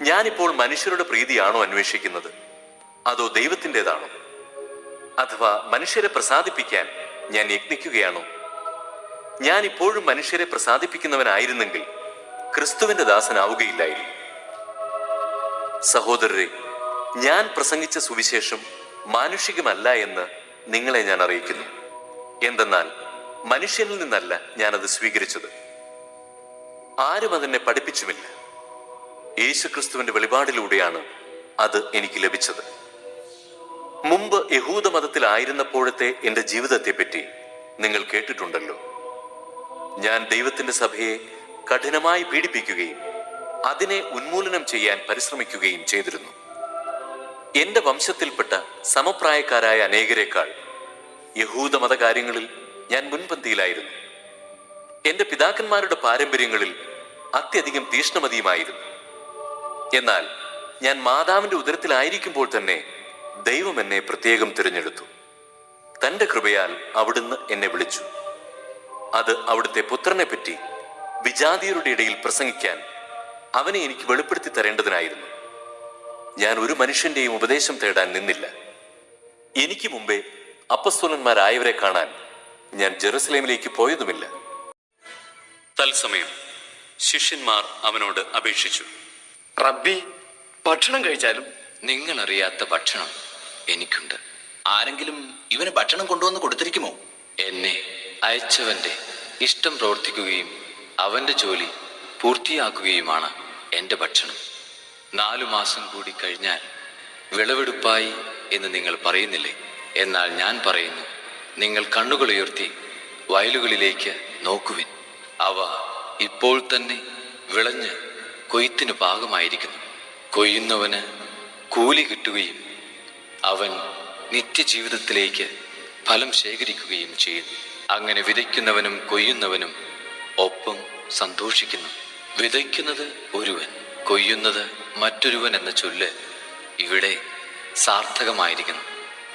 ഞാനിപ്പോൾ മനുഷ്യരുടെ പ്രീതിയാണോ അന്വേഷിക്കുന്നത്? അതോ ദൈവത്തിന്റെതാണോ? അഥവാ മനുഷ്യരെ പ്രസാദിപ്പിക്കാൻ ഞാൻ യത്നിക്കുകയാണോ? ഞാൻ ഇപ്പോഴും മനുഷ്യരെ പ്രസാദിപ്പിക്കുന്നവനായിരുന്നെങ്കിൽ ക്രിസ്തുവിന്റെ ദാസനാവുകയില്ലായിരുന്നു. സഹോദരരെ ഞാൻ പ്രസംഗിച്ച സുവിശേഷം മാനുഷികമല്ല എന്ന് നിങ്ങളെ ഞാൻ അറിയിക്കുന്നു. എന്തെന്നാൽ മനുഷ്യനിൽ നിന്നല്ല ഞാനത് സ്വീകരിച്ചത്. ആരും അതിനെ പഠിപ്പിച്ചുമില്ല. യേശുക്രിസ്തുവിന്റെ വെളിപാടിലൂടെയാണ് അത് എനിക്ക് ലഭിച്ചത്. മുമ്പ് യഹൂദ മതത്തിലായിരുന്നപ്പോഴത്തെ എന്റെ ജീവിതത്തെപ്പറ്റി നിങ്ങൾ കേട്ടിട്ടുണ്ടല്ലോ. ഞാൻ ദൈവത്തിന്റെ സഭയെ കഠിനമായി പീഡിപ്പിക്കുകയും അതിനെ ഉന്മൂലനം ചെയ്യാൻ പരിശ്രമിക്കുകയും ചെയ്തിരുന്നു. എന്റെ വംശത്തിൽപ്പെട്ട സമപ്രായക്കാരായ അനേകരെക്കാൾ യഹൂദ മതകാര്യങ്ങളിൽ ഞാൻ മുൻപന്തിയിലായിരുന്നു. എന്റെ പിതാക്കന്മാരുടെ പാരമ്പര്യങ്ങളിൽ അത്യധികം തീഷ്ണമതിയുമായിരുന്നു. എന്നാൽ ഞാൻ മാതാവിന്റെ ഉദരത്തിലായിരിക്കുമ്പോൾ തന്നെ ദൈവം എന്നെ പ്രത്യേകം തിരഞ്ഞെടുത്തു. തന്റെ കൃപയാൽ അവിടുന്ന് എന്നെ വിളിച്ചു. അത് അവിടുത്തെ പുത്രനെ പറ്റി വിജാതിയരുടെ ഇടയിൽ പ്രസംഗിക്കാൻ അവനെ എനിക്ക് വെളിപ്പെടുത്തി തരേണ്ടതിനായിരുന്നു. ഞാൻ ഒരു മനുഷ്യന്റെയും ഉപദേശം തേടാൻ നിന്നില്ല. എനിക്ക് മുമ്പേ അപ്പസ്തോലന്മാരായവരെ കാണാൻ ഞാൻ ജെറുസലേമിലേക്ക് പോയതുമില്ല. തത്സമയം ശിഷ്യന്മാർ അവനോട് അപേക്ഷിച്ചു. റബ്ബി ഭക്ഷണം കഴിച്ചാലും? നിങ്ങൾ അറിയാത്ത ഭക്ഷണം എനിക്കുണ്ട്. ആരെങ്കിലും ഇവന് ഭക്ഷണം കൊണ്ടുവന്ന് കൊടുത്തിരിക്കുമോ? എന്നെ അയച്ചവന്റെ ഇഷ്ടം പ്രവർത്തിക്കുകയും അവന്റെ ജോലി പൂർത്തിയാക്കുകയുമാണ് എന്റെ ഭക്ഷണം. നാലു മാസം കൂടി കഴിഞ്ഞാൽ വിളവെടുപ്പായി എന്ന് നിങ്ങൾ പറയുന്നില്ലേ? എന്നാൽ ഞാൻ പറയുന്നു നിങ്ങൾ കണ്ണുകൾ ഉയർത്തി വയലുകളിലേക്ക് നോക്കുവിൻ. അവ ഇപ്പോൾ തന്നെ വിളഞ്ഞ് കൊയ്ത്തിന് ഭാഗമായിരിക്കുന്നു കൊയ്യുന്നവന് കൂലി കിട്ടുകയും അവൻ നിത്യജീവിതത്തിലേക്ക് ഫലം ശേഖരിക്കുകയും ചെയ്യുന്നു. അങ്ങനെ വിതയ്ക്കുന്നവനും കൊയ്യുന്നവനും ഒപ്പം സന്തോഷിക്കുന്നു. വിതയ്ക്കുന്നത് ഒരുവൻ കൊയ്യുന്നത് മറ്റൊരുവൻ എന്ന ചൊല്ല് ഇവിടെ സാർത്ഥകമായിരിക്കുന്നു.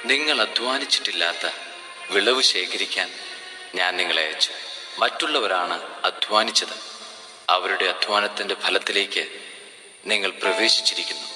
നിങ്ങൾ അധ്വാനിച്ചിട്ടില്ലാത്ത വിളവ് ശേഖരിക്കാൻ ഞാൻ നിങ്ങളെ അയച്ചു. മറ്റുള്ളവരാണ് അധ്വാനിച്ചത്. അവരുടെ അധ്വാനത്തിന്റെ ഫലത്തിലേക്ക് നിങ്ങൾ പ്രവേശിച്ചിരിക്കുന്നു.